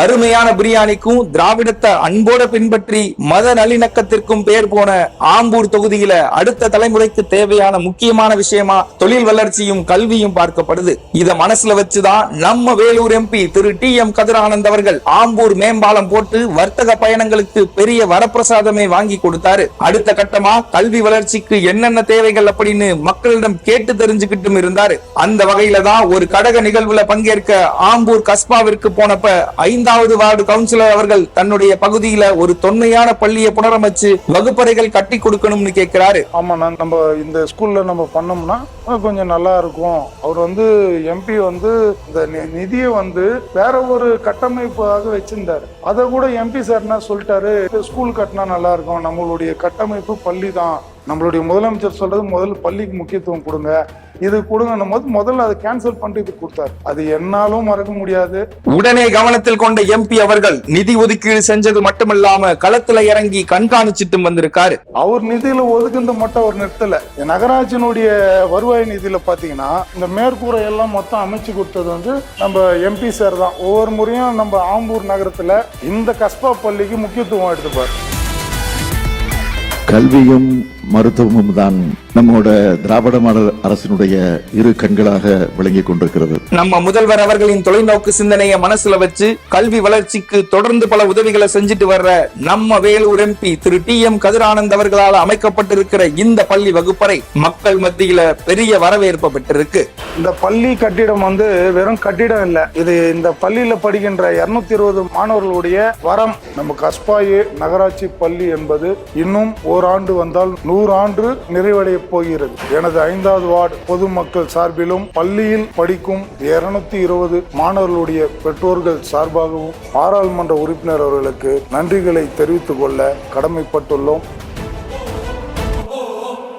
அருமையான பிரியாணிக்கும் திராவிடத்தை அன்போட பின்பற்றி மத நல்லிணக்கத்திற்கும் பெயர் போன ஆம்பூர் தொகுதியில அடுத்த தலைமுறைக்கு தேவையான முக்கியமான விஷயமா தொழில் வளர்ச்சியும் கல்வியும் பார்க்கப்படுது. இத மனசுல வச்சுதான் நம்ம வேலூர் எம்பி திரு டி எம் கதிரானந்த் அவர்கள் ஆம்பூர் மேம்பாலம் போட்டு வர்த்தக பயணங்களுக்கு பெரிய வரப்பிரசாதமே வாங்கி கொடுத்தாரு. அடுத்த கட்டமா கல்வி வளர்ச்சிக்கு என்னென்ன தேவைகள் அப்படின்னு மக்களிடம் கேட்டு தெரிஞ்சுக்கிட்டும் இருந்தாரு. அந்த வகையில தான் ஒரு கடக நிகழ்வுல பங்கேற்க ஆம்பூர் கஸ்பாவிற்கு போனப்ப ஐந்து ஐந்தாவது வார்டு கவுன்சிலர் அவர்கள் தன்னுடைய பகுதியில ஒரு தொன்மையான பள்ளியை புனரமைச்சு வகுப்பறைகள் கட்டி கொடுக்கணும்னு கேட்கிறாரு. ஆமாம் நான் நம்ம இந்த ஸ்கூலில் நம்ம பண்ணோம்னா கொஞ்சம் நல்லா இருக்கும். அவர் வந்து எம்பி வந்து இந்த நி- நிதியை வந்து வேற ஒரு கட்டமைப்பாக வச்சிருந்தாரு. அதை கூட எம்பி சார் என்ன சொல்லிட்டாரு ஸ்கூல் கட்டினா நல்லா இருக்கும். நம்மளுடைய கட்டமைப்பு பள்ளி தான் நம்மளுடைய முதலமைச்சர் சொல்றது முதல்ல பள்ளிக்கு முக்கியத்துவம் கொடுங்க. இது கொடுங்கன்னும் போது முதல்ல அதை கேன்சல் பண்ணிட்டு இது கொடுத்தாரு. அது என்னாலும் மறக்க முடியாது. உடனே கவனத்தில் கொண்ட எம்பி அவர்கள் நிதி ஒதுக்கீடு செஞ்சது மட்டுமல்லாம களத்துல இறங்கி கண்காணிச்சிட்டும் வந்திருக்காரு. அவர் நிதியில ஒதுக்குனது மட்டும் அவர் நிறுத்தல. நகராட்சியினுடைய வருவாய் நிதியில பாத்தீங்கன்னா இந்த மேற்கூரை எல்லாம் மொத்தம் அமைச்சு கொடுத்தது வந்து நம்ம எம்பி சார் தான். ஒவ்வொரு முறையும் நம்ம ஆம்பூர் நகரத்துல இந்த கஸ்பா பள்ளிக்கு முக்கியத்துவம் எடுத்துப்பார். கல்வியும் மருத்துவமும் தான். நம்மோட திராவிட மாடல் அரசினுடைய இரு கண்களாக விளங்கிக் கொண்டிருக்கிறது. நம்ம முதல்வர் அவர்களின் தொலைநோக்கு சிந்தனையை மனசுல வச்சு கல்வி வளர்ச்சிக்கு தொடர்ந்து பல உதவிகளை செஞ்சுட்டு வர்ற நம்ம வேலூர் எம்பி திரு டி எம் கதிரானந்த் அவர்களால் அமைக்கப்பட்டிருக்கிற இந்த பள்ளி வகுப்பறை மக்கள் மத்தியில பெரிய வரவேற்பு பெற்றிருக்கு. இந்த பள்ளி கட்டிடம் வந்து வெறும் கட்டிடம் இல்ல இது இந்த பள்ளியில படிக்கின்ற இருநூத்தி இருபது மாணவர்களுடைய வரம். நம்ம கஸ்பாயு நகராட்சி பள்ளி என்பது இன்னும் ஓராண்டு வந்தால் நூறு ஆண்டு நிறைவடைய போகிறது. எனது ஐந்தாவது வார்டு பொதுமக்கள் சார்பிலும் பள்ளியில் படிக்கும் இருநூத்தி இருபது மாணவர்களுடைய பெற்றோர்கள் சார்பாகவும் பாராளுமன்ற உறுப்பினர் அவர்களுக்கு நன்றிகளை தெரிவித்துக் கொள்ள கடமைப்பட்டுள்ளோம்.